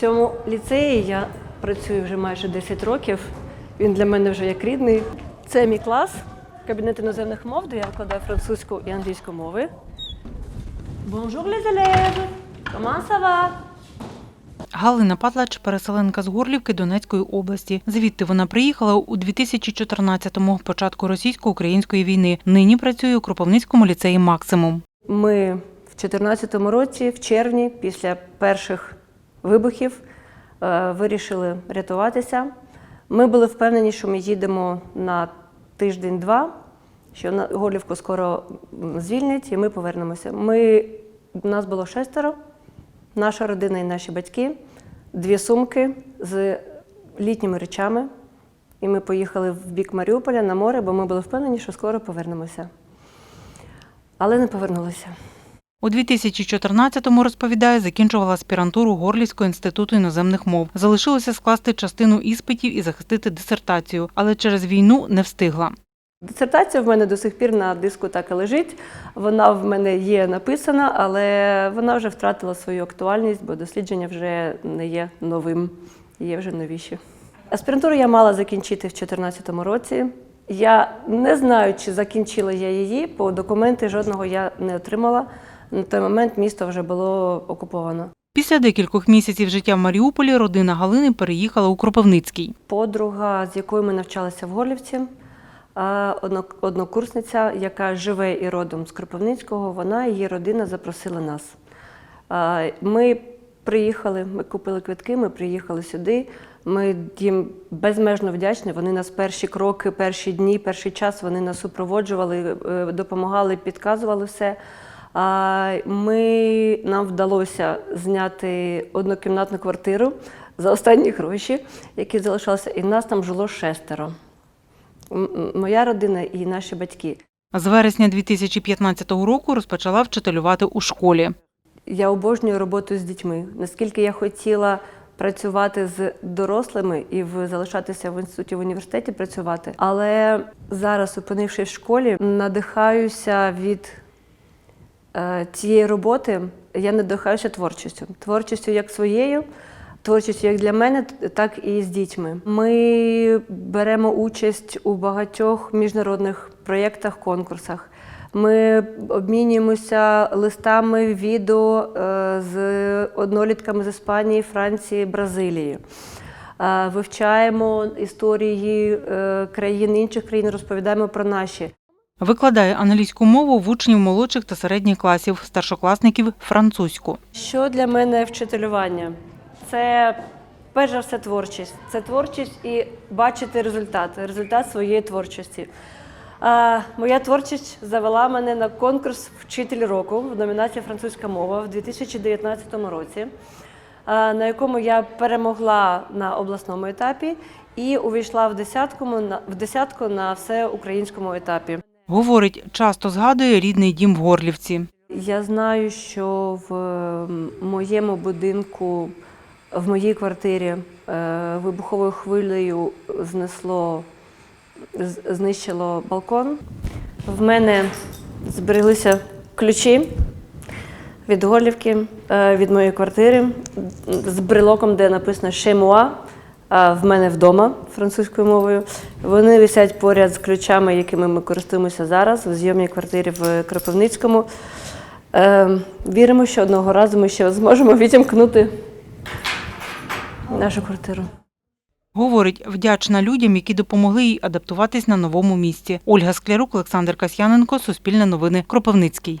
В цьому ліцеї я працюю вже майже 10 років. Він для мене вже як рідний. Це мій клас, кабінет іноземних мов, де я викладаю французьку і англійську мови. Bonjour les élèves! Comment ça va? Галина Патлач, переселенка з Горлівки Донецької області. Звідти вона приїхала у 2014-му, початку російсько-української війни. Нині працює у Кропивницькому ліцеї Максимум. Ми в 2014 році, в червні, після перших вибухів, е, вирішили рятуватися. Ми були впевнені, що ми їдемо на тиждень-два, що Горлівку скоро звільнять і ми повернемося. Ми, нас було шестеро, наша родина і наші батьки, дві сумки з літніми речами. І ми поїхали в бік Маріуполя на море, бо ми були впевнені, що скоро повернемося. Але не повернулися. У 2014-му, розповідає, закінчувала аспірантуру Горлівського інституту іноземних мов. Залишилося скласти частину іспитів і захистити дисертацію, але через війну не встигла. Дисертація в мене до сих пір на диску так і лежить. Вона в мене є написана, але вона вже втратила свою актуальність, бо дослідження вже не є новим, є вже новіші. Аспірантуру я мала закінчити в 2014 році. Я не знаю, чи закінчила я її, бо документи жодного я не отримала. На той момент місто вже було окуповано. Після декількох місяців життя в Маріуполі родина Галини переїхала у Кропивницький. подруга, з якою ми навчалися в Горлівці, однокурсниця, яка живе і родом з Кропивницького, вона і її родина запросили нас. Ми приїхали, ми купили квитки, ми приїхали сюди. Ми їм безмежно вдячні. Вони нас перші кроки, перші дні, перший час вони нас супроводжували, е, допомагали, підказували все. А Ми, нам вдалося зняти однокімнатну квартиру за останні гроші, які залишалися, і нас там жило шестеро. Моя родина і наші батьки. З вересня 2015 року розпочала вчителювати у школі. Я обожнюю роботу з дітьми. Наскільки я хотіла працювати з дорослими і в, залишатися в інституті в університеті працювати. Але зараз, опинившись в школі, надихаюся від цієї роботи. Я надихаюся творчістю. Творчістю як своєю, творчістю як для мене, так і з дітьми. Ми беремо участь у багатьох міжнародних проєктах, конкурсах. Ми обмінюємося листами, відео е, з однолітками з Іспанії, Франції, Бразилії. Е, Вивчаємо історії е, країн інших країн, розповідаємо про наші. Викладає англійську мову в учнів молодших та середніх класів, старшокласників французьку. Що для мене вчителювання? Це перш за все творчість. Це творчість і бачити результат, результат своєї творчості. А, моя творчість завела мене на конкурс Вчитель року в номінації Французька мова в 2019 році, на якому я перемогла на обласному етапі і увійшла в десятку в десятку на всеукраїнському етапі. Говорить, часто згадує рідний дім в Горлівці. Я знаю, що в моєму будинку, в моїй квартирі е, вибуховою хвилею знесло, знищило балкон. В мене збереглися ключі від Горлівки, е, від моєї квартири з брелоком, де написано «Шемуа», в мене вдома французькою мовою. Вони висять поряд з ключами, якими ми користуємося зараз в зйомній квартирі в Кропивницькому. Е, віримо, що одного разу ми ще зможемо відімкнути нашу квартиру. Говорить, вдячна людям, які допомогли їй адаптуватись на новому місці. Ольга Склярук, Олександр Касьяненко, Суспільне новини, Кропивницький.